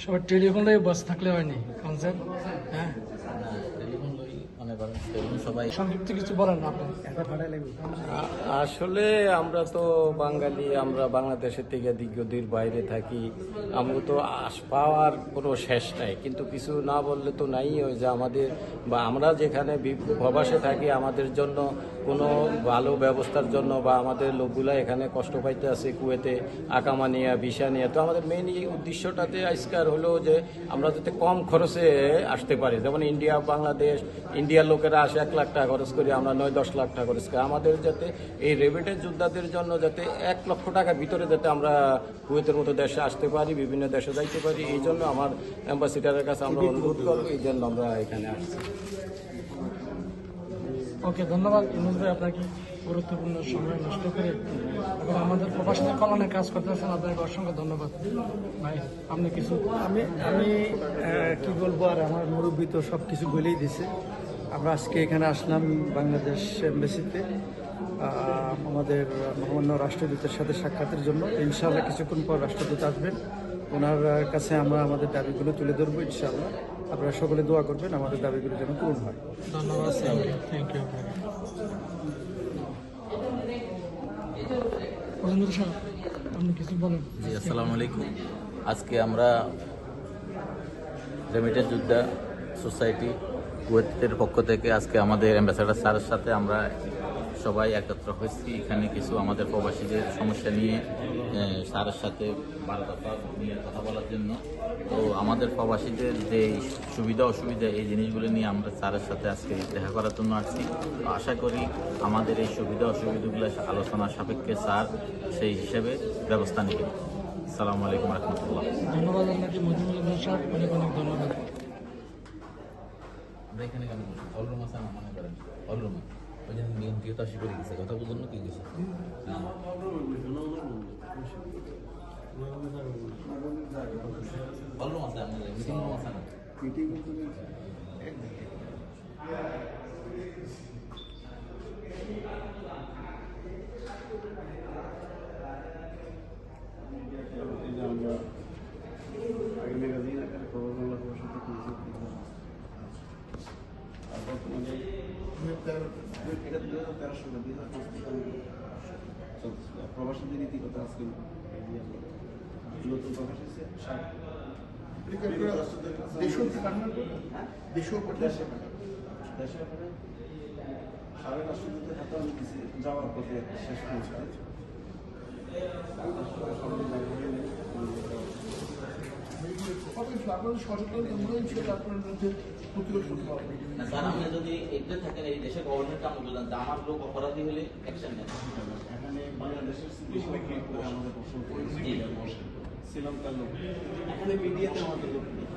সব টেলিফোনটাই বাস থাকলে হয়নি কনসেপ্ট হ্যাঁ? মনে সবাই সংক্ষিপ্ত কিছু বলেন আপনি। আসলে আমরা তো বাঙালি আমরা বাংলাদেশের থেকে দিগ্গদির বাইরে থাকি। আমরা তো আশ পাওয়ার কোনো শেষ নাই। কিন্তু কিছু না বললে তো নাই ওই যে আমাদের বা আমরা যেখানে প্রবাসে থাকি আমাদের জন্য কোনো ভালো ব্যবস্থার জন্য বা আমাদের লোকগুলা এখানে কষ্ট পাইতে আছে কুয়েতে আকামা নিয়ে ভিসা নিয়ে তো আমাদের মেইন উদ্দেশ্যটাতে আজকার হলো যে আমরা যাতে কম খরচে আসতে পারি। যেমন ইন্ডিয়া বাংলাদেশ ইন্ডিয়ার লোকেরা আসে এক লাখ টাকা খরচ করি আমরা নয় দশ লাখ টাকা খরচ করি। আমাদের যাতে এই রেবেটের যোদ্ধাদের জন্য যাতে এক লক্ষ টাকার ভিতরে যাতে আমরা কুয়েতের মতো দেশে আসতে পারি বিভিন্ন দেশে যাইতে পারি এই জন্য আমার অ্যাম্বাসিডারের কাছে আমরা অনুরোধ করব এই জন্য আমরা এখানে আসছি। ওকে ধন্যবাদ। ইনুজ ভাই আপনাকে গুরুত্বপূর্ণ সময় নষ্ট করে এবং আমাদের প্রবাসীদের কল্যাণে কাজ করতেছেন আপনাকে অসংখ্য ধন্যবাদ। ভাই আপনি কিছু আমি আমি কি বলব আর আমার মুরব্বী তো সব কিছু বলেই দিছে। আমরা আজকে এখানে আসলাম বাংলাদেশ এমবেসিতে আমাদের মহামান্য রাষ্ট্রদূতের সাথে সাক্ষাতের জন্য। ইনশাআল্লাহ কিছুক্ষণ পর রাষ্ট্রদূত আসবেন। ওনার কাছে আমরা আমাদের দাবিগুলো তুলে ধরবো ইনশাআল্লাহ। আপনারা সকলে দোয়া করবেন আমাদের দাবিগুলো যেন পূরণ হয়। ধন্যবাদ থ্যাংক ইউ আসসালামু আলাইকুম। আজকে আমরা রেমিটেড যোদ্ধা সোসাইটি কুয়েতের পক্ষ থেকে আজকে আমাদের অ্যাম্বাসাডার স্যারের সাথে আমরা সবাই একত্র হয়েছি। এখানে কিছু আমাদের প্রবাসীদের সমস্যা নিয়ে স্যারের সাথে বারো দফা নিয়ে কথা বলার জন্য। তো আমাদের প্রবাসীদের যে সুবিধা, অসুবিধা, এই জিনিসগুলো নিয়ে আমরা স্যারের সাথে আজকে দেখা করার জন্য আসছি। তো আশা করি আমাদের এই সুবিধা, অসুবিধাগুলো আলোচনা সাপেক্ষে স্যার সেই হিসেবে ব্যবস্থা নেবেন। আসসালামু আলাইকুম রহমতুল্লাহ। ধন্যবাদ আপনাকে মজিবুল সাহেব অনেক অনেক ধন্যবাদ। আমরা এখানে কেন অলরুম আছে আমার মনে করেন অলরুম ওই জন্য নিয়ম দিয়ে তো আসি করে গেছে কথা বলুন কি গেছে অলরুম আছে আমাদের মিটিং রুম না প্রবাসীদের নীতিগত আজকে নতুন প্রকাশ হয়েছে। দেশীয় দেশীয় দেশে সাবেক রাষ্ট্রদূতের হাতে আমি যাওয়ার পথে শেষ পৌঁছায়। আপনাদের সচেতন এমনই ছিল আপনার মধ্যে প্রতিরোধ করতে পারবেন স্যার আপনি যদি এতে থাকেন এই দেশের গভর্নমেন্ট আপনি বললেন আমার লোক অপরাধী হলে অ্যাকশন নেন এখানে বাংলাদেশের আমাদের প্রশ্ন শ্রীলঙ্কার লোক। এখানে মিডিয়াতে আমাদের লোক নেই।